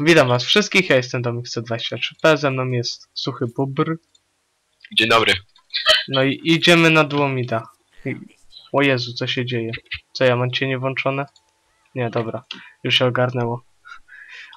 Witam was wszystkich, ja jestem Dominik 123P, ze mną jest Suchy Bubr. Dzień dobry. No i idziemy na Dłomida. I... O Jezu, co się dzieje? Co, ja mam cienie włączone? Nie, dobra, już się ogarnęło.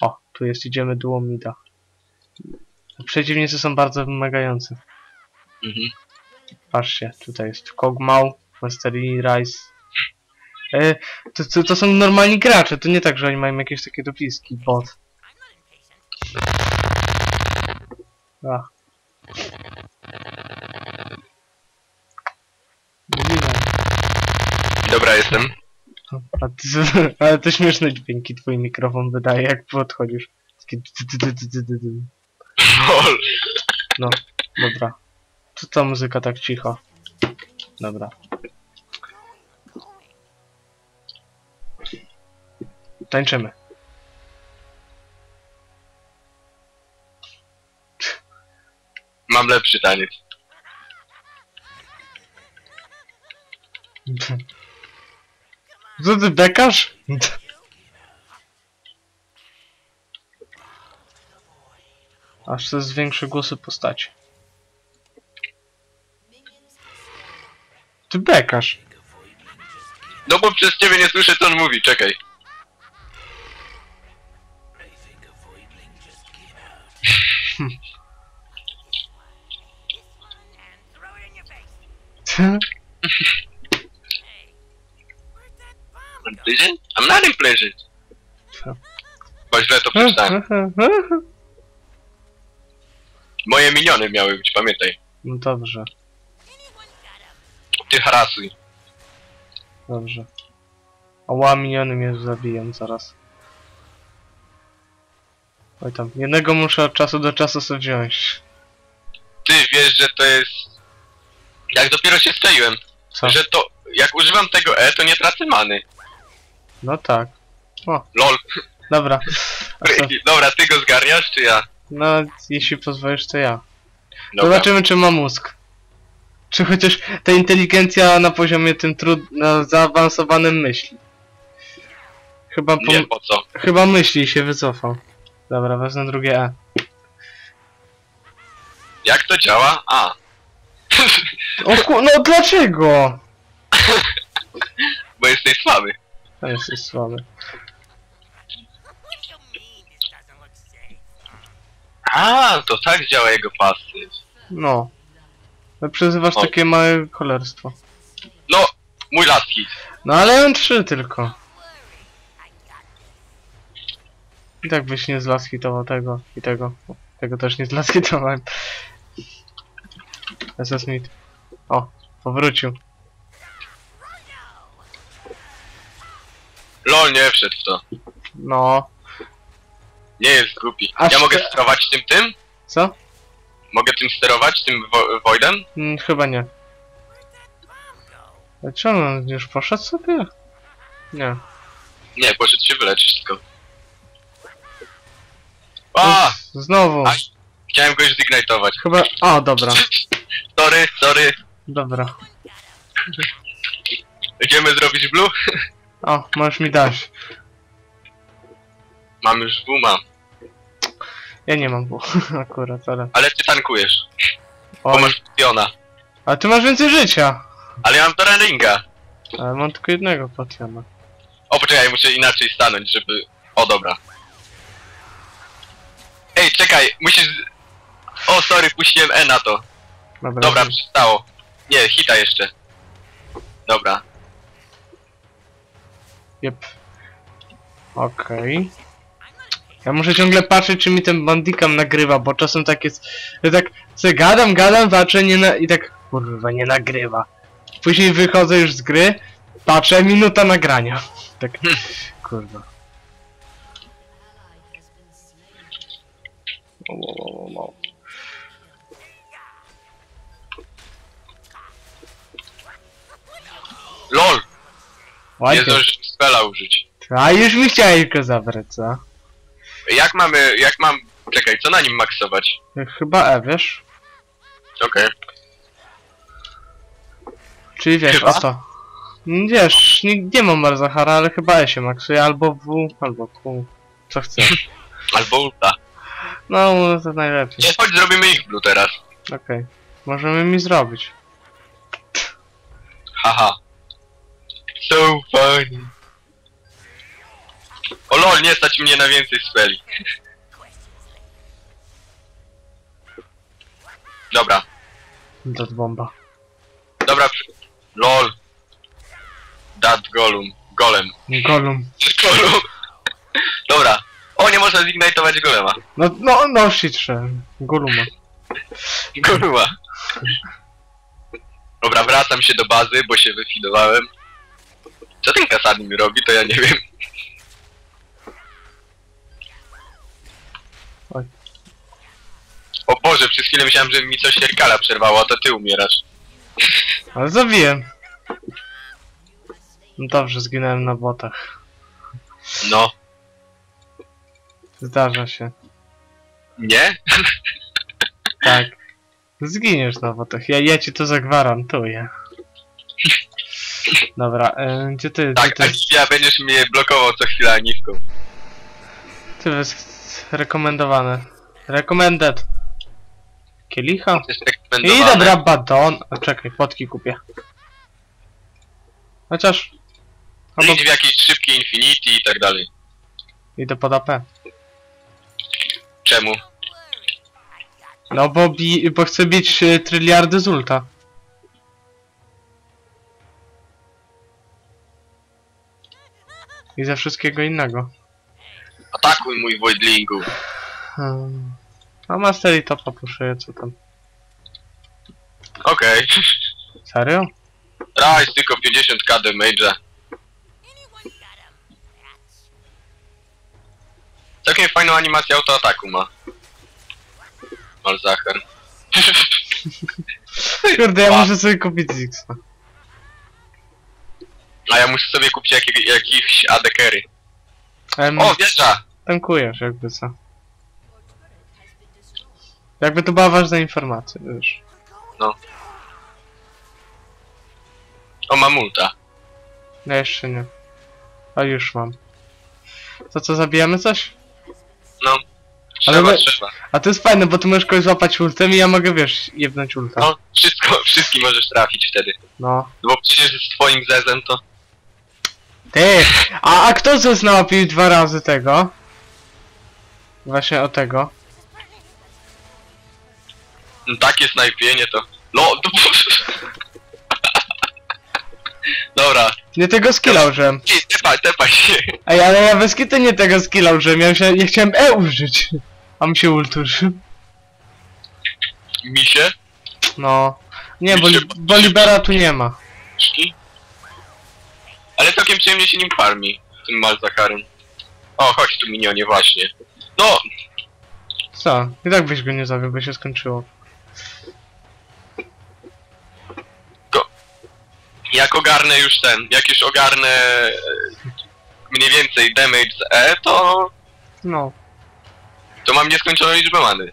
O, tu jest, idziemy Dłomida. Przeciwnicy są bardzo wymagający. Mhm. Patrzcie, tutaj jest Kog'Maw, Master Yi, Rice. E, to, to, to są normalni gracze, to nie tak, że oni mają jakieś takie dopiski, bot. Ach. Mówiłem. Dobra jestem. A ty, ale to śmieszne dźwięki twój mikrofon wydaje, jak podchodzisz. Takie dy- dy- dy- dy- dy- dy- dy. Lol. No, dobra. Co ta muzyka tak cicho? Dobra. Tańczymy. Mam lepszy taniec. Co ty bekasz? Aż to zwiększy głosy postaci. Ty bekasz. No bo przez ciebie nie słyszę co on mówi, czekaj. Pleasant? I'm not. Co? Bo źle to przeczytałem. Moje miniony miały być, pamiętaj. No dobrze, Ty harasuj. dobrze. Oła, miniony mnie zabiją zaraz. Oj tam, jednego muszę od czasu do czasu sobie wziąć. Ty wiesz, że to jest... Jak dopiero się skleiłem, Co? że to... Jak używam tego E, to nie tracę many. No tak. O, Lol. dobra. A co? Dobra, ty go zgarniasz, czy ja? No, jeśli pozwolisz, to ja. Dobra. Zobaczymy, czy ma mózg. Czy chociaż ta inteligencja na poziomie tym trud... na zaawansowanym myśli. Chyba, pom... Nie, po co? Chyba myśli i się wycofał. Dobra, wezmę drugie E. Jak to działa? A. O ku... no dlaczego? Bo jesteś słaby. To jesteś słaby. A, to tak działa jego pasyw. No. No, Przyzywasz O. takie małe kolerstwo. No, mój last hit. No ale mam trzy tylko. I tak byś nie zlaskitował tego i tego. Tego też nie zlaskitowałem. SS Smith. O, powrócił. Lol, nie wszedł w to. No. Nie jest głupi. Aż Ja mogę te- sterować tym tym? Co? Mogę tym sterować, tym wo Voidem? Mm, chyba nie. A czemu on już poszedł sobie? Nie. Nie, poszedł się wyleczyć tylko. A! Z- Znowu. Aj. Chciałem go już zignitować. Chyba... O, dobra. Sorry, sorry. Dobra. Idziemy zrobić blue? O, możesz mi dać. Mam już booma. Ja nie mam bu akurat, ale... Ale ty tankujesz, bo Oj. masz piona. A ty masz więcej życia! Ale ja mam Doran Ringa. Ale mam tylko jednego potiona. O, poczekaj, muszę inaczej stanąć, żeby... O, dobra. Ej, czekaj, musisz... O, sorry, puściłem E na to. Dobra. Dobra, przestało. Nie, hita jeszcze. Dobra. Jep. Okej. Ja muszę ciągle patrzeć, czy mi ten bandikam nagrywa, bo czasem tak jest, że tak sobie gadam, gadam, patrzę, nie na... i tak, kurwa, nie nagrywa. Później wychodzę już z gry, patrzę, minuta nagrania. Tak, kurwa. O, o, o, o, Ładnie. zdążyłem spela użyć. A już mi chciałeś go zabrać, co? Jak mamy, jak mam... Czekaj, co na nim maksować? Chyba E, wiesz? Okej. Czyli wiesz, Chyba? o to. Mm, Wiesz, nie, nie mam Marzahara, ale chyba E się maksuje, albo W, albo Q. Co chcesz. Albo ulta. No, to najlepiej. Nie, chodź zrobimy ich blue teraz. Okej. Możemy mi zrobić. Haha. So funny. O lol, nie stać mnie na więcej speli. Dobra, Dot bomba. dobra. Lol. Dat golum. Golem. Golum. Golum. Dobra. O, nie można zignitować golema. No, no, no, shit, że. Goluma. Goluma. Dobra, wracam się do bazy, bo się wyfidowałem. Co ten mi robi, to ja nie wiem. Oj. O Boże, przez chwilę myślałem, że mi coś Erkala przerwało, a to ty umierasz. Ale zabiłem. No dobrze, zginąłem na botach. No. Zdarza się. Nie? Tak. Zginiesz na botach. Ja, ja ci to zagwarantuję. Dobra, e, gdzie ty, Tak, gdzie ty, tak, ja będziesz mnie blokował co chwila niwką. ty jest rekomendowane. Recommended. Kielicha? I rekomendowane. dobra, badon. A czekaj, fotki kupię. Chociaż... Albo Idź w jakieś szybkie Infinity i tak dalej. idę pod AP. Czemu? No bo, bi, bo chcę bić y, tryliardy z ulta. I ze wszystkiego innego. Atakuj mój Voidlingu. Hmm. A Master i topa puszuję, co tam. Okej. Serio? Rise tylko 50k damage'a. Całkiem fajną animację autoataku ma. Malzachar. Kurde, ja Ba. muszę sobie kupić Zixa. A ja muszę sobie kupić jakiś, jakiś AD carry. Em, O, wjeżdża! tankujesz jakby co. Jakby to była ważna informacja, wiesz. O, ma multa. Ja jeszcze nie. A już mam. To co, zabijamy coś? No. Ale Trzeba, my- trzeba. A to jest fajne, bo ty możesz kogoś złapać ultem i ja mogę, wiesz, jebnąć ulta. No, wszystko, wszystkim możesz trafić wtedy. No. No bo przecież z twoim zezem to... Ty! A, a kto nas nałapił dwa razy tego? Właśnie o tego. No, takie snajpienie to... No, to... Dobra. Nie tego skilla użyłem. Ej, tepaj, tepaj się. Ej, ale ja bez kitu nie tego skilla użyłem, ja, się, ja chciałem E użyć. A mi się ult użył. Misie? No. Nie, bo, Mi się- li- bo Libera tu nie ma. Ale całkiem przyjemnie się nim farmi, tym Malzacharem. O, chodź tu minionie, właśnie. No, Co? I tak byś go nie zabił, by się skończyło. jak ogarnę już ten, jak już ogarnę e, mniej więcej damage z E, to, No. to mam nieskończoną liczbę many.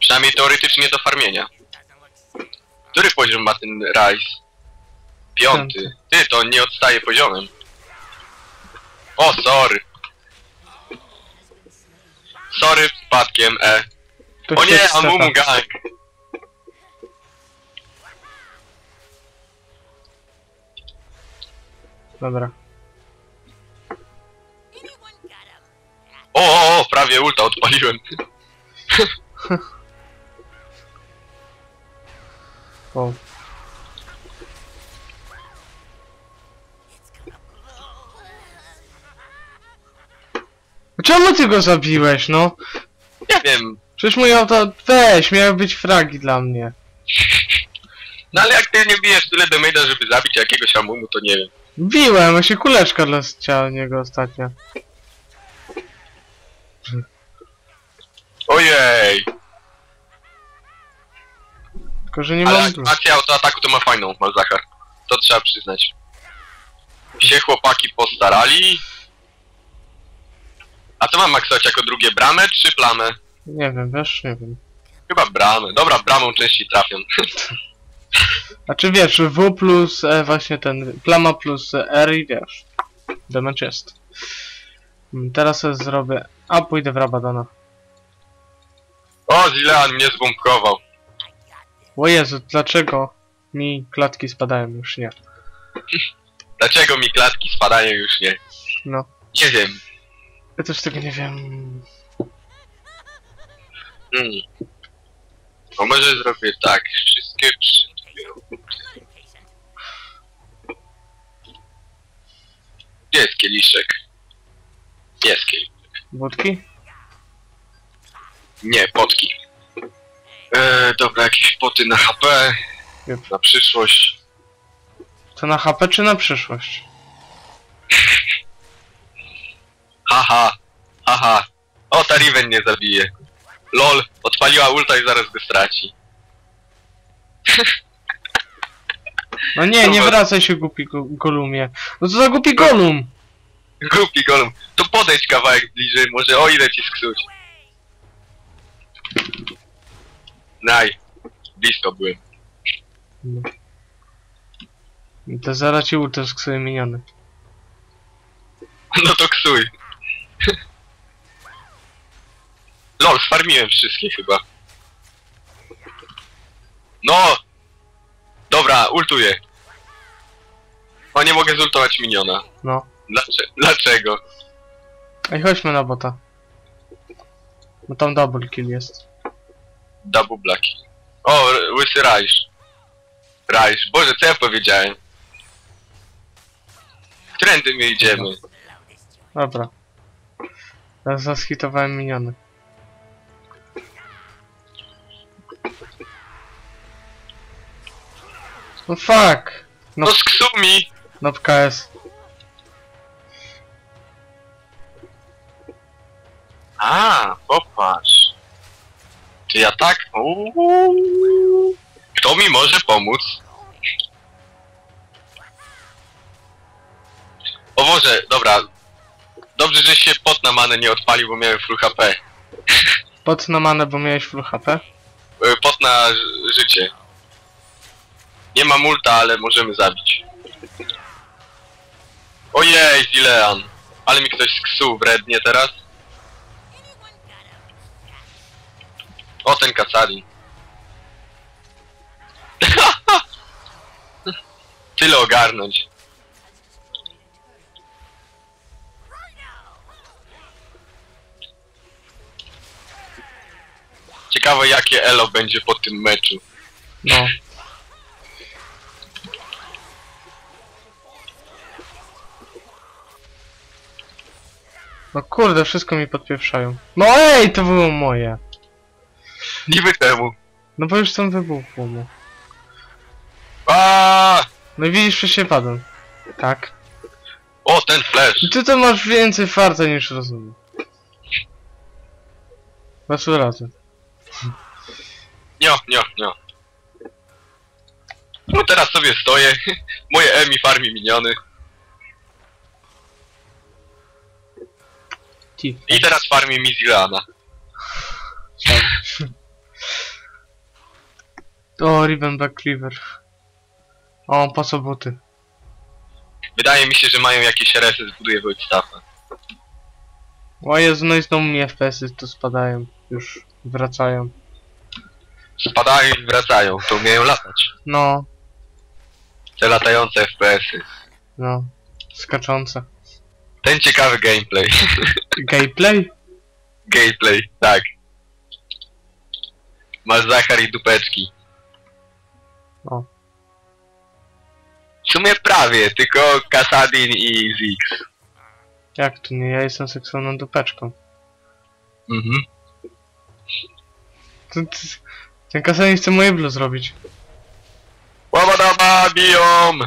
Przynajmniej teoretycznie do farmienia. Który poziom ma ten Rise? Piąty. Ty, to nie odstaje poziomem. O, sorry. Sorry, przypadkiem, E. To O nie. Amumu Gang. Dobra. O, o, o, prawie ulta odpaliłem. O. Czemu ty go zabiłeś, no? Nie wiem. Przecież mój auto... Weź, miały być fragi dla mnie. No ale jak ty nie bijesz tyle damage'a, żeby zabić jakiegoś Amumu, to nie wiem. Biłem, a się kuleczka leciała niego ostatnio. Ojej. Tylko, że nie Ale mam... animacja autoataku to ma fajną, Malzachar. To trzeba przyznać. Się chłopaki postarali. Co mam maksować jako drugie bramę czy plamę? Nie wiem, wiesz, nie wiem. Chyba bramę. Dobra, bramą częściej trafią. A czy wiesz, W plus e, właśnie ten plama plus R i wiesz. Damage jest. Mm, Teraz sobie zrobię... A, pójdę w Rabadona. O, Zilean mnie zbombkował. O Jezu, dlaczego mi klatki spadają? Już nie. Dlaczego mi klatki spadają już nie? No. Nie wiem. Ja też tego nie wiem. Mm. A może zrobię tak, wszystkie trzy. Gdzie jest kieliszek? Jest kieliszek. Wódki? Nie, potki. Eee, dobra, jakieś poty na HP, Jep. na przyszłość. To na HP czy na przyszłość? Haha, haha. O, ta Riven nie zabije. Lol, odpaliła ulta i zaraz go straci. No nie, nie wracaj się głupi go Golumie. No co za głupi Golum? Głupi golem. To podejdź kawałek bliżej, może o ile ci sksuć. Naj. Blisko byłem. No. To zaraz ci ultę sksuję miniony. No to ksuj. Lol, sfarmiłem wszystkie chyba. No! Dobra, ultuję. O, nie mogę zultować miniona. No. Dlaczego? Dlaczego? Ej, chodźmy na bota. No tam double kill jest. Double blaki. O, łysy rajsz. Rajsz. Boże, co ja powiedziałem? Którędy my idziemy? Dobra. Teraz zaschitowałem miniony. No fuck! No, No sksumi! no KS. A, popatrz. Czy ja tak? Uuu. Kto mi może pomóc? O Boże, dobra. Dobrze, że się pot na manę nie odpalił, bo miałem full HP. Pot na manę, bo miałeś full HP. E, Pot na ż- życie. Nie ma multa, ale możemy zabić. Ojej, Zilean. Ale mi ktoś sksuł wrednie teraz. O, ten Kasadin. Tyle ogarnąć. Ciekawe jakie elo będzie po tym meczu. No. No kurde, wszystko mi podpieprzają. No ej, to było moje. Niby temu. No bo już tam wybuchło mu. A, No i widzisz, że się padłem. Tak. O, ten flash. I ty to masz więcej farta niż rozumiem. Masz razy. Nio, nio, nio. No teraz sobie stoję. Moje Emi farmi miniony. Ci. I teraz farmi mi Zilana. O, Rivenback Cleaver. O, po co buty? Wydaje mi się, że mają jakieś resy, zbuduję Wojtstaffa. O Jezu, no i znowu mi FPS-y tu spadają. Już wracają. Spadają i wracają, to umieją latać. No, Te latające FPS-y. no. Skaczące. Ten ciekawy gameplay. Gameplay? gameplay, tak. Masz Zachar i dupeczki. O. W sumie prawie, tylko Kasadin i Ziggs. Jak to nie? Ja jestem seksualną dupeczką. Mhm. To, to, ten kasanin chce moje blue zrobić. Łabadaba, biją!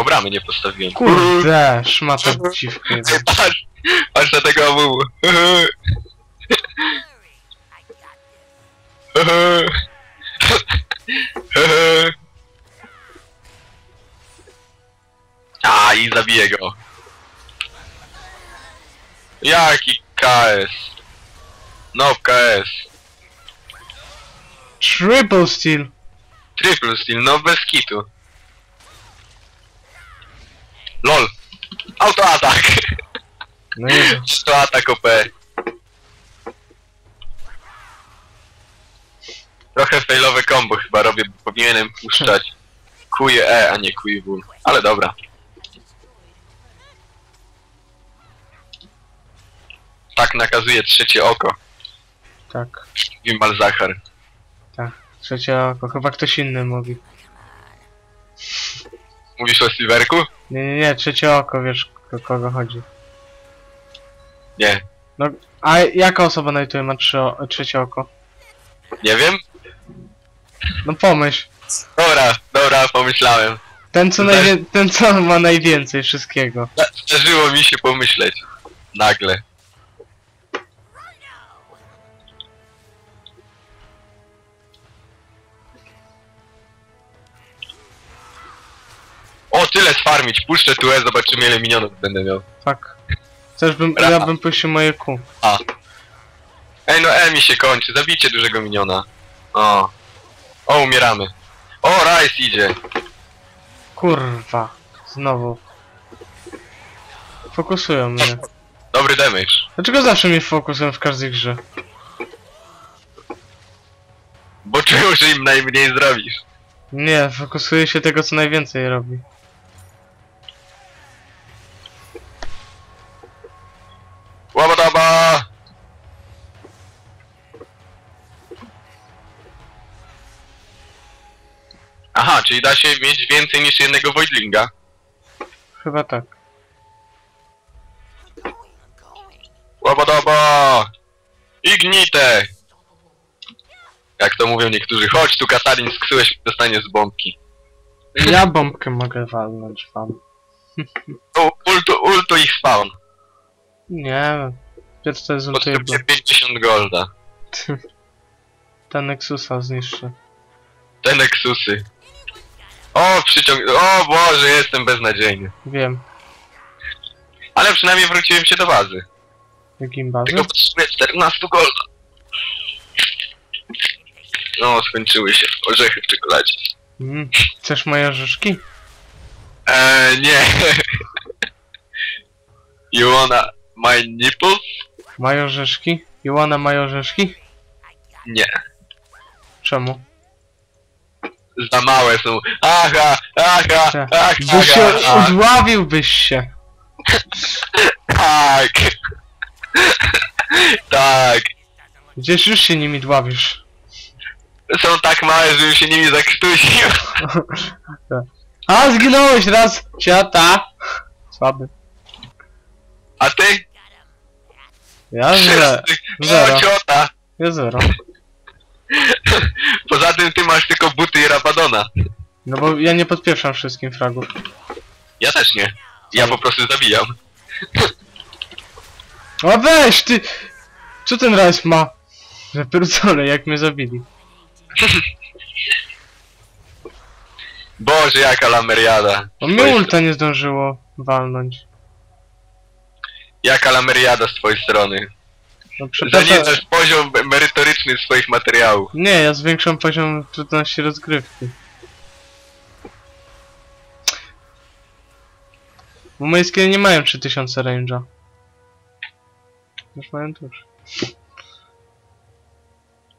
O, bramy nie postawiłem. Kurde, szmata dziwka. Patrz! Patrz na tego this. A, i zabiję go. Jaki KS? No KS. Triple steal. Triple steal, no bez kitu. Autoatak! No Jezu. Autoatak OP. Trochę failowe combo chyba robię, bo powinienem puszczać kuje E, a nie kuje W. Ale dobra. Tak nakazuje trzecie oko. Tak, Wimal Zachar. tak. Trzecie oko. Chyba ktoś inny mówi. Mówisz o Silverku? Nie, nie, nie, trzecie oko, wiesz o kogo chodzi. Nie. A jaka osoba na YouTube ma trzy, o, trzecie oko? Nie wiem? No pomyśl. Dobra, dobra, pomyślałem. Ten co, ten co ma najwięcej wszystkiego. Zdarzyło mi się pomyśleć. Nagle. O, tyle sfarmić. Puszczę tu E, zobaczymy ile minionów będę miał. Tak. Chcesz bym, Brawa. ja bym puścił moje Q. Ej, no E mi się kończy. Zabijcie dużego miniona. O. O, umieramy. O, Rice idzie. Kurwa. Znowu. Fokusują mnie. Dobry damage. Dlaczego zawsze mnie fokusują w każdej grze? Bo czują, że im najmniej zrobisz. Nie, fokusuje się tego co najwięcej robi. Czyli da się mieć więcej niż jednego Voidlinga. Chyba tak. Łabadaba! Ignite! Jak to mówią niektórzy, chodź tu Katarin, sksyłeś dostanie z bombki. Ja bombkę mogę walnąć wam. U, ultu, ultu ich spawn. Nie. Wiesz to jest Potrzebuje 50 golda. ta Nexusa zniszczy. Te Nexusy. O, przyciąg... O Boże, jestem beznadziejny. Wiem. Ale przynajmniej wróciłem się do bazy. Jakim bazy? Tylko potrzebuję 14 golda. No, skończyły się orzechy w czekoladzie. Mm. Chcesz moje orzeszki? Eee, nie. You wanna my nipples? Mają orzeszki? Joanna mają orzeszki? Nie. Czemu? Za małe są. Aha, aha, aha, Bo się aha. się. Tak. tak. Gdzieś już się nimi dławisz. Są tak małe, że już się nimi zakrztusił. A, zginąłeś raz! Ciata! Słaby. A ty? Ja zero. Zero. Ja zero. Poza tym ty masz tylko buty i Rabadona. No bo ja nie podpieszam wszystkim fragów. Ja też nie. Ja po prostu zabijam. O weź ty! Co ten raz ma? Wypierdzone jak mnie zabili. Boże, jaka lameriada. O mnie ulta nie zdążyło walnąć. Jaka lameriada z twojej strony. No przepraszam. Zaniedzasz poziom merytoryczny swoich materiałów. Nie, ja zwiększam poziom trudności rozgrywki. Bo moje skille nie mają 3000 range'a. Już mają tuż.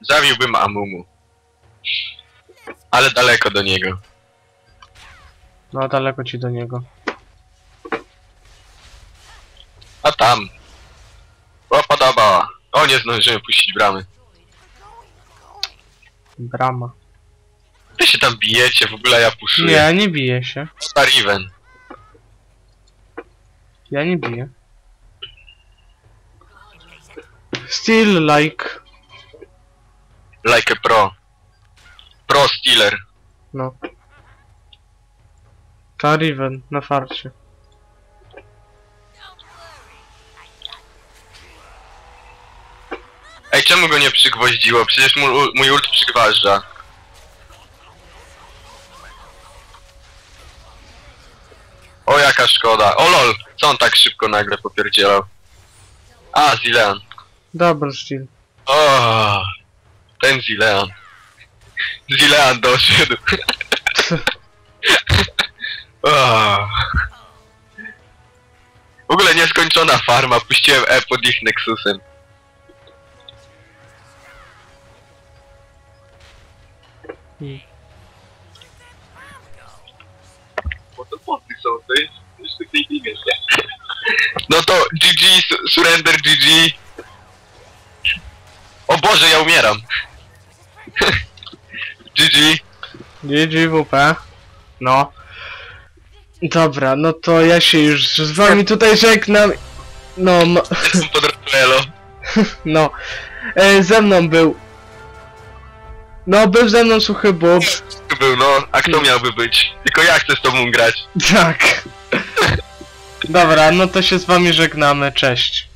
Zawiłbym Amumu. Ale daleko do niego. No daleko ci do niego. A tam. Nie zdążyłem puścić bramy. Brama. Wy się tam bijecie, w ogóle ja puszuję. Nie, nie bije się. Stariven. Ja nie biję. Still like. Like a pro. Pro stealer. No. Kariven na farcie. Ej, czemu go nie przygwoździło? Przecież mój, ul- mój ult przygważdża. O, jaka szkoda. O lol, co on tak szybko nagle popierdzielał? A, Zilean. Double steal. O, ten Zilean. Zilean doszedł. o. skończona farma, puściłem E pod ich Nexusem. To boty są, to jest już w tej chwili wiesz, nie? No to GG, su- surrender GG. O Boże, ja umieram. GG. GG WP. No. Dobra, no to ja się już z wami tutaj żegnam. No, ma, Jestem pod no. E, ze mną był. No, był ze mną suchy. Tu był, no, a kto miałby być? Tylko ja chcę z tobą grać. Tak. Dobra, no to się z wami żegnamy. Cześć.